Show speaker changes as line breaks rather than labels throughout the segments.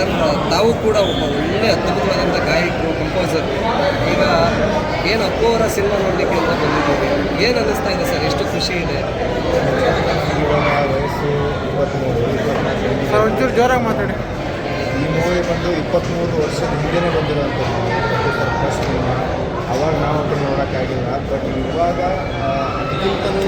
Sir ತಾವು ಕೂಡ ಒಬ್ಬ ಒಳ್ಳೆ ಅದ್ಭುತವಾದಂಥ ಗಾಯಕರು ಕಂಪೋಸರ್ ಈಗ ಏನು ಅಪ್ಪು ಅವರ ಸಿನಿಮಾ ನೋಡಲಿಕ್ಕೆ ಅಂತ ಬಂದಿದ್ದೀವಿ. ಏನು ಅನ್ನಿಸ್ತಾ ಇದೆ ಸರ್? ಎಷ್ಟು ಖುಷಿ ಇದೆ?
ಒಂಚೂರು ಜೋರಾಗಿ ಮಾತಾಡಿ.
ಈ ಮೂವಿ ಬಂದು ಇಪ್ಪತ್ತ್ಮೂರು ವರ್ಷದ ಹಿಂದೆನೇ ಬಂದಿರೋಂಥದ್ದು ಫಸ್ಟ್ ಸಿನಿಮಾ. ಅವಾಗ ನಾವು ಅದನ್ನು ನೋಡೋಕ್ಕಾಗಿಲ್ಲ ಬಟ್ ಇವಾಗ ಅದಕ್ಕಿಂತಲೂ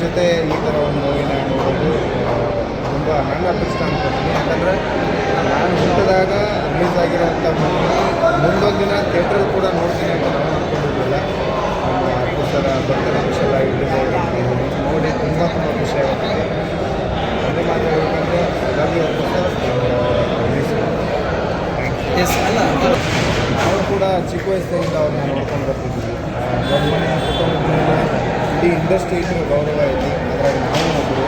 ಜೊತೆ ಈ ಥರ ಒಂದು ಮೂವಿನ ನೋಡೋದು ತುಂಬ ನನ್ನ ಅದೃಷ್ಟ ಅನ್ಕೊತೀನಿ. ಯಾಕಂದರೆ ನಾನು ಹುಟ್ಟಿದಾಗ ರಿಲೀಸ್ ಆಗಿರೋಂಥ ಮೂವಿ ಮುಂದೊಂದು ದಿನ ಥಿಯೇಟ್ರಲ್ಲಿ ಕೂಡ ನೋಡ್ತೀನಿ ಅಂತ ನಾನು ಅಂದ್ಕೊಂಡಿರಲಿಲ್ಲ ನಮ್ಮ ಪುಸ್ತಕ ಭಕ್ತರ ವಿಷಯ. ರಿಲೀಸ್ ಆಗಿರೋದು ನೋಡಿ ತುಂಬ ತುಂಬ ಖುಷಿ ಆಗುತ್ತೆ. ಅದೇ ಮಾತಾಡಬೇಕಂದ್ರೆ ಹಾಗಾಗಿ ರಿಲೀಸ್
ಎಸ್ ಅಲ್ಲ
ಅವರು ಕೂಡ ಚಿಕ್ಕ ವಯಸ್ಸಿನಿಂದ ಅವ್ರನ್ನ ನೋಡ್ಕೊಂಡು ಬರ್ತಿದ್ವಿ. ಆ, ಇಡೀ ಇಂಡಸ್ಟ್ರಿಗೆ ಗೌರವ ಐತಿ ಅದರಲ್ಲಿ ನಾವು ಒಬ್ಬರು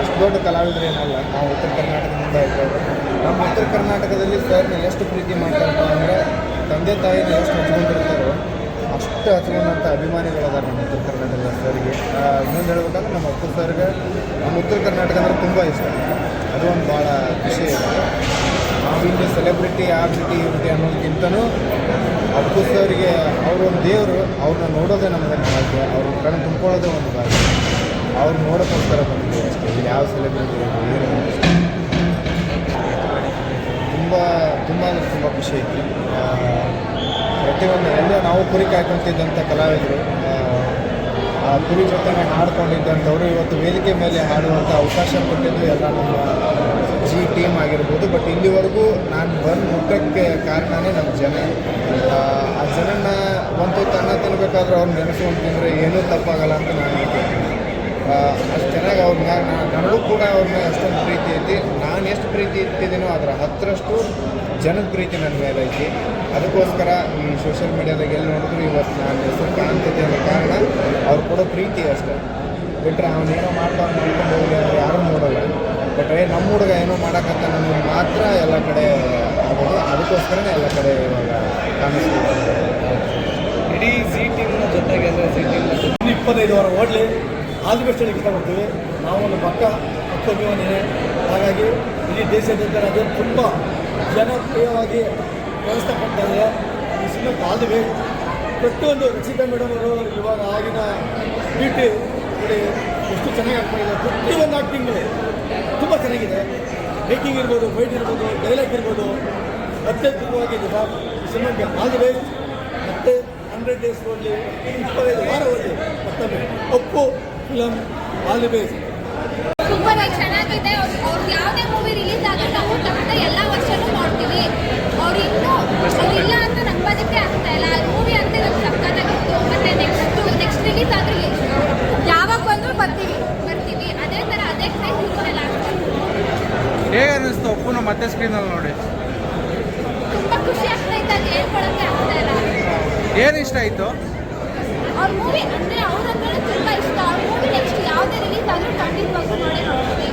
ಅಷ್ಟು ದೊಡ್ಡ ಕಲಾವಿದರೇನಲ್ಲ ನಾವು ಉತ್ತರ ಕರ್ನಾಟಕದಿಂದ ಇದ್ದೇವೆ ನಮ್ಮ ಉತ್ತರ ಕರ್ನಾಟಕದಲ್ಲಿ ಸರ್ನ ಎಷ್ಟು ಪ್ರೀತಿ ಮಾಡ್ತಾರಪ್ಪ ಅಂದರೆ ತಂದೆ ತಾಯಿನ ಎಷ್ಟು ಹಚ್ಕೊಂಡಿರ್ತಾರೋ ಅಷ್ಟು ಹಚ್ಕೊಂಡಂಥ ಅಭಿಮಾನಿಗಳಿದ್ದಾರೆ ನಮ್ಮ ಉತ್ತರ ಕರ್ನಾಟಕದ ಸರ್ಗೆ. ಇನ್ನೊಂದು ಹೇಳ್ಬೇಕಂದ್ರೆ ನಮ್ಮ ಅಪ್ಪ ಸರ್ಗೆ ನಮ್ಮ ಉತ್ತರ ಕರ್ನಾಟಕ ಅಂದ್ರೆ ತುಂಬ ಇಷ್ಟ. ಅದು ಒಂದು ಭಾಳ ಖುಷಿ ಇದೆ. ನಾವಿಲ್ಲಿ ಸೆಲೆಬ್ರಿಟಿ ಆ ಇವ್ರಿಟಿ ಅನ್ನೋದಕ್ಕಿಂತನೂ ಅಪ್ಪು ಅವರು ಒಂದು ದೇವರು ಅವ್ರನ್ನ ನೋಡೋದೇ ನಮಗೆ ಭಾಗ್ಯ. ಅವ್ರ ಕಣ್ಣು ತುಂಬ್ಕೊಳ್ಳೋದೇ ಒಂದು ಭಾಗ್ಯ. ಅವ್ರು ನೋಡೋಕ್ಕೋಸ್ಕರ ಬಂದಿದ್ದೀವಿ ಅಷ್ಟೇ. ಯಾವ ಸೆಲೆಬ್ರಿಟಿ ಏನು ತುಂಬ ತುಂಬ ಅಂದರೆ ತುಂಬ ಖುಷಿ ಐತಿ ಪ್ರತಿಯೊಂದು, ಎಲ್ಲ ನಾವು ಕುರಿ ಕಾಯ್ಕೊಂತಿದ್ದಂಥ ಕಲಾವಿದರು ಕುರಿ ಜೊತೆಗೆ ಹಾಡ್ಕೊಂಡಿದ್ದಂಥವ್ರು ಇವತ್ತು ವೇದಿಕೆ ಮೇಲೆ ಹಾಡುವಂಥ ಅವಕಾಶ ಕೊಟ್ಟಿದ್ದು ಎಲ್ಲ ನಮ್ಮ ಜಿ ಟೀಮ್ ಆಗಿರ್ಬೋದು. ಬಟ್ ಇಲ್ಲಿವರೆಗೂ ನಾನು ಬಂದು ಮುಟ್ಟಕ್ಕೆ ಕಾರಣನೇ ನಮ್ಮ ಜನ. ಆ, ಜನನ ಒಂದು ತನ್ನ ತಿನ್ಬೇಕಾದ್ರೆ ಅವ್ರು ತಿಂದರೆ ಏನೂ ತಪ್ಪಾಗಲ್ಲ ಅಂತ ನಾನು ಹೇಳ್ತೀನಿ. ಅಷ್ಟು ಚೆನ್ನಾಗಿ ಅವ್ರ ಮ್ಯಾಗ ನಾ- ನನಗೂ ಕೂಡ ಅವ್ರನ್ನ ಅಷ್ಟೊಂದು ಪ್ರೀತಿ ಐತಿ. ನಾನು ಎಷ್ಟು ಪ್ರೀತಿ ಇಟ್ಟಿದ್ದೀನೋ ಅದರ ಹತ್ತರಷ್ಟು ಜನದ ಪ್ರೀತಿ ನನ್ನ ಮೇಲೆ ಐತಿ. ಅದಕ್ಕೋಸ್ಕರ ಈ ಸೋಷಿಯಲ್ ಮೀಡ್ಯಾದಾಗ ಎಲ್ಲಿ ನೋಡಿದ್ರು ಇವತ್ತು ನಾನು ಹೆಸರು ಕೊಡೋ ಪ್ರೀತಿ ಅಷ್ಟೇ. ಬಿಟ್ಟರೆ ಅವನೇನೋ ಮಾಡ್ತಾ ಮಾಡ್ಕೊಂಡು ಹೋಗಿ ಅವ್ರು ಯಾರೂ ನೋಡೋಲ್ಲ. ಬಟ್ ಏ ನಮ್ಮ ಹುಡುಗ ಏನೋ ಮಾಡೋಕ್ಕಂತ ನಮಗೆ ಮಾತ್ರ ಎಲ್ಲ ಕಡೆ ಆಗೋದು. ಅದಕ್ಕೋಸ್ಕರನೇ ಎಲ್ಲ ಕಡೆ ಇವಾಗ ಕಾಣಿಸ್ತಿದೆ
ಇಡೀ ಸಿ ಟೀಮ್ನ ಜೊತೆಗೆ ಅಂದರೆ ಸಿ ಟೀಮ್ನ
ಇಪ್ಪತ್ತೈದು ವಾರ ಓಡಲಿ. ಆದಷ್ಟು ಹೇಳಕ್ಕೆ ಇಷ್ಟಪಡ್ತೀವಿ ನಾವು ಒಂದು ಪಕ್ಕ ಅಭಿಮಾನಿನೇ. ಹಾಗಾಗಿ ಇಡೀ ದೇಶಾದ್ಯಂತ ಅದು ತುಂಬ ಜನಪ್ರಿಯವಾಗಿ ವ್ಯವಸ್ಥೆ ಕೊಡ್ತಾ ಇದೆ. ಈ ಸಿನಿಮಾ ಬೇ ಪ್ರತಿಯೊಂದು ರಕ್ಷಿತಾ ಮೇಡಮ್ ಅವರು ಇವಾಗ ಆಗಿನ ಬೀಟಿ ನೋಡಿ, ಎಷ್ಟು ಚೆನ್ನಾಗಿ ಆಗ್ತಾಯಿದೆ ಪ್ರತಿ ಒಂದು ಆ್ಯಕ್ಟಿಂಗು ತುಂಬ ಚೆನ್ನಾಗಿದೆ. ಮೇಕಿಂಗ್ ಇರ್ಬೋದು ಫೈಟ್ ಇರ್ಬೋದು ಡೈಲಾಗ್ ಇರ್ಬೋದು. ಈ ಸಿನಿಮಾಗೆ ಆಲ್ ದಿ ಬೆಸ್ಟ್ ಮತ್ತೆ ಹಂಡ್ರೆಡ್ ಡೇಸ್ ಓಡಲಿ ಇಪ್ಪತ್ತೈದು ವಾರ ಹೋಗಲಿ ಮತ್ತೊಮ್ಮೆ Appu film all the best
super ಚೆನ್ನಾಗಿದೆ. ಯಾವುದೇ ಮೂವಿ ರಿಲೀಸ್ ಆಗಲ್ಲ. ಎಲ್ಲ ವರ್ಷನೂ ನೋಡ್ತೀವಿ ಅವ್ರು ಇನ್ನೂ ಅವ್ರು ಇಲ್ಲ ಅಂತ ನಂಬೋದಕ್ಕೆ ಆಗ್ತಾ ಇಲ್ಲ ಆ ಮೂವಿ ಅಂತ ನಮ್ಗೆ ಸಕ್ಕತ್ತಾಗಿತ್ತು ಮತ್ತೆ ನೆಕ್ಸ್ಟ್ ನೆಕ್ಸ್ಟ್ ರಿಲೀಸ್ ಆದ್ರೂ ಯಾವಾಗ ಬಂದರೂ ಬರ್ತೀವಿ ಬರ್ತೀವಿ ಅದೇ ಥರ ಅದೇ ಕ್ರೈಸ್ ಇರೋಲ್ಲ
ಹೇಗೆ ಅನ್ನಿಸ್ತು ಅಪ್ಪುನ ಮತ್ತೆ ಸ್ಕ್ರೀನಲ್ಲಿ ನೋಡಿ?
ತುಂಬಾ ಖುಷಿ ಆಗ್ತಾ ಇತ್ತು ಅದು ಹೇಳ್ಕೊಳಕ್ಕೆ ಆಗ್ತಾ ಇಲ್ಲ.
ಏನು ಇಷ್ಟ ಆಯ್ತು?
ಅವ್ರ ಮೂವಿ ಅಂದ್ರೆ ತುಂಬಾ ಇಷ್ಟ. ಅವ್ರ ಮೂವಿ ನೆಕ್ಸ್ಟ್ ಯಾವುದೇ ರಿಲೀಸ್ ಆದರೂ ಖಂಡಿತವಾಗ್ಲೂ ನೋಡಿ ನೋಡ್ತೀವಿ.